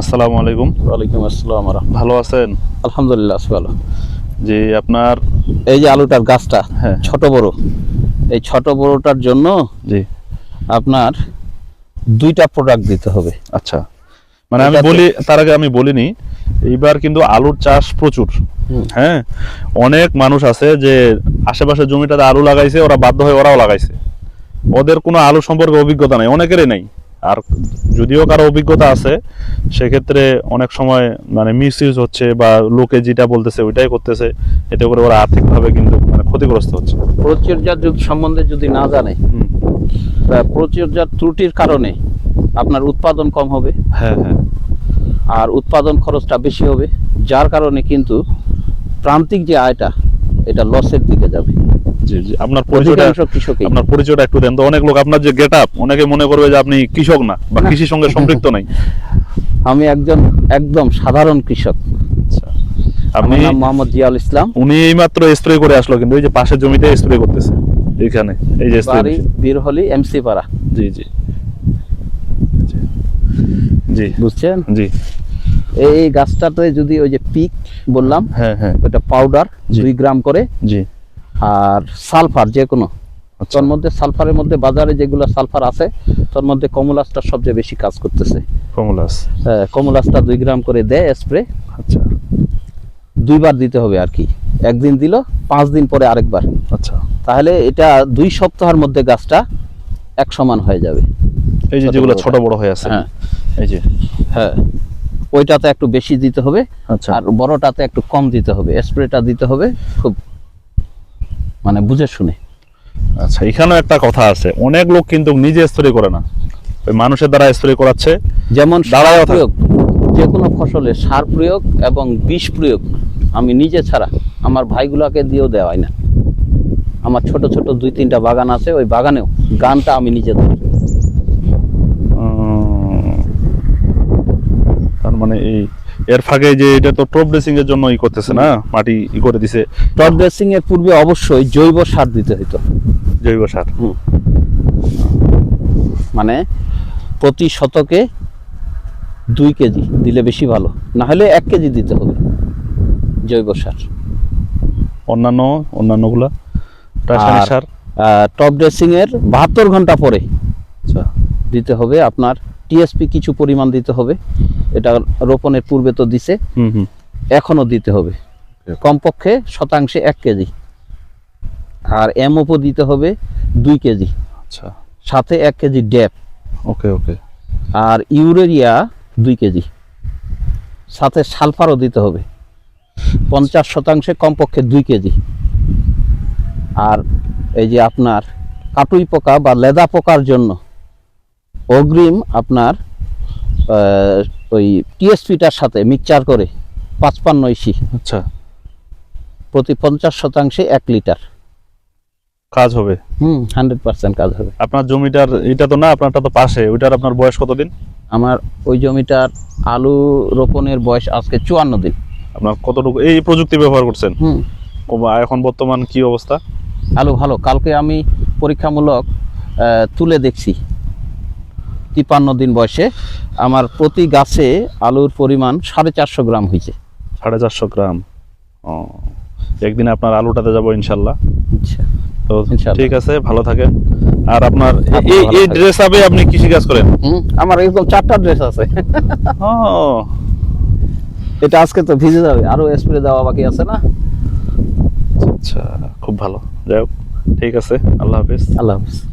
আসসালামু আলাইকুম। ওয়ালাইকুম আসসালাম। ভালো আছেন? আলহামদুলিল্লাহ আছি ভালো। যে আপনার? এই যে আলুটার গাছটা হ্যাঁ। ছোট বড় এই ছোট বড়টার জন্য জি। আপনার দুইটা প্রোডাক্ট দিতে হবে। আচ্ছা। মানে আমি বলি তার আগে আমি বলিনি এইবার কিন্তু আলুর চাষ প্রচুর। হ্যাঁ? অনেক মানুষ আছে যে আশেপাশে জমিটাতে আলু লাগাইছে ওরা বাধ্য হয়ে ওরাও লাগাইছে। ওদের কোনো আলু সম্পর্কে অভিজ্ঞতা নাই অনেকেরই নেই। আর যদিও কারও অভিজ্ঞতা আছে সেক্ষেত্রে অনেক সময় মানে মিস ইউজ হচ্ছে বা লোকে যেটা বলতেছে ওইটাই করতেছে এতে করে ওরা আর্থিকভাবে কিন্তু মানে ক্ষতিগ্রস্ত হচ্ছে। পরিচর্যার যদি সম্বন্ধে যদি না জানে পরিচর্যার ত্রুটির কারণে আপনার উৎপাদন কম হবে। হ্যাঁ হ্যাঁ। আর উৎপাদন খরচটা বেশি হবে যার কারণে কিন্তু প্রান্তিক যে আয়টা এটা লসের দিকে জি জি আপনার পরিচয়টা আপনার পরিচয়টা একটু দেন তো। অনেক লোক আপনার যে গেট আপ অনেকে মনে করবে যে আপনি কৃষক না বা কৃষির সঙ্গে সম্পৃক্ত নাই। আমি একজন একদম সাধারণ কৃষক। আপনি মোহাম্মদ জিয়াউল ইসলাম। উনি এইমাত্র স্প্রে করে আসলো কিন্তু ওই যে পাশের জমিতে স্প্রে করতেছে এইখানে এই যে বাড়ি বীরহলি এমসি পাড়া। জি জি। জি। বুঝছেন? জি। এই এই গাছটাতে যদি ওই যে পিক বললাম হ্যাঁ হ্যাঁ। ওটা পাউডার দুই গ্রাম করে জি। আর সালফার যে কোনো আচ্ছা। তোর মধ্যে সালফারের মধ্যে বাজারে যেগুলো সালফার আছে তোর মধ্যে কমলাসটা সবচেয়ে বেশি কাজ করতেছে। কমলাস। হ্যাঁ, কমলাসটা দুই গ্রাম করে দেয় স্প্রে। আচ্ছা। দুইবার দিতে হবে আর কি। একদিন দিল পাঁচ দিন পরে আরেকবার। আচ্ছা। তাহলে এটা দুই সপ্তাহের মধ্যে গাছটা এক সমান হয়ে যাবে। এই যে যেগুলো ছোট বড় হয়ে আছে। হ্যাঁ। এই যে। হ্যাঁ। ওইটাতে একটু বেশি দিতে হবে। আচ্ছা। আর বড়টাতে একটু কম দিতে হবে। স্প্রেটা দিতে হবে খুব মানে বুঝে শুনে। আচ্ছা এখানেও একটা কথা আছে। অনেক লোক কিন্তু নিজে স্প্রে করে না। ওই মানুষের দ্বারা স্প্রে করাচ্ছে। যেমন থাকে। প্রয়োগ যে কোনো ফসলে সার প্রয়োগ এবং বিষ প্রয়োগ আমি নিজে ছাড়া আমার ভাইগুলাকে দিয়েও দেওয়া হয় না। আমার ছোট ছোট দুই তিনটা বাগান আছে ওই বাগানেও গানটা আমি নিজে ধরি। তার মানে এই এর ফাঁকে যে এটা তো টপ ড্রেসিং এর জন্য ই করতেছে না? মাটি ই করে দিছে। টপ ড্রেসিং এর পূর্বে অবশ্যই জৈব সার দিতে হতো জৈব সার। মানে প্রতি শতকে দুই কেজি দিলে বেশি ভালো। না হলে এক কেজি দিতে হবে জৈব সার। অন্যান্য অন্যান্যগুলা? রাসায়নিক সার? টপ ড্রেসিং এর বাহাত্তর ঘণ্টা পরে আচ্ছা। দিতে হবে আপনার টিএসপি কিছু পরিমাণ দিতে হবে। এটা রোপণের পূর্বে তো দিছে। এখনও দিতে হবে। কমপক্ষে শতাংশে এক কেজি। আর এমওপো দিতে হবে দুই কেজি। আচ্ছা। সাথে এক কেজি ড্যাপ। ওকে ওকে আর ইউরেরিয়া দুই কেজি। সাথে সালফারও দিতে হবে। পঞ্চাশ শতাংশে কমপক্ষে দুই কেজি। আর এই যে আপনার কাটুই পোকা বা লেদা পোকার জন্য অগ্রিম আপনার ওই টিএসপিটার সাথে মিক্সচার করে পাঁচপান্ন ইসি। আচ্ছা। প্রতি পঞ্চাশ শতাংশে এক লিটার। কাজ হবে? হুম হান্ড্রেড পার্সেন্ট কাজ হবে। আপনার জমিটার এটা তো না আপনারটা তো পাশে ওইটার আপনার বয়স কতদিন? আমার ওই জমিটার আলু রোপণের বয়স আজকে চুয়ান্ন দিন। আপনার কতটুকু এই প্রযুক্তি ব্যবহার করছেন? হুম। এখন বর্তমান কি অবস্থা? আলু ভালো কালকে আমি পরীক্ষামূলক তুলে দেখছি। তিপান্ন দিন বয়সে আমার প্রতি গাছে আলুর পরিমাণ সাড়ে চারশো গ্রাম হয়েছে। সাড়ে চারশো গ্রাম। ও একদিন আপনার আলুটাতে যাব ইনশাল্লাহ। আচ্ছা। তো। ঠিক আছে ভালো থাকেন। আর আপনার এই এই ড্রেস আপে আপনি কৃষি কাজ করেন? আমার এরকম চারটা ড্রেস আছে। ও। এটা আজকে তো ভিজে যাবে আরও স্প্রে দেওয়া বাকি আছে না? আচ্ছা খুব ভালো। যাই হোক ঠিক আছে আল্লাহ হাফিজ। আল্লাহ হাফিজ।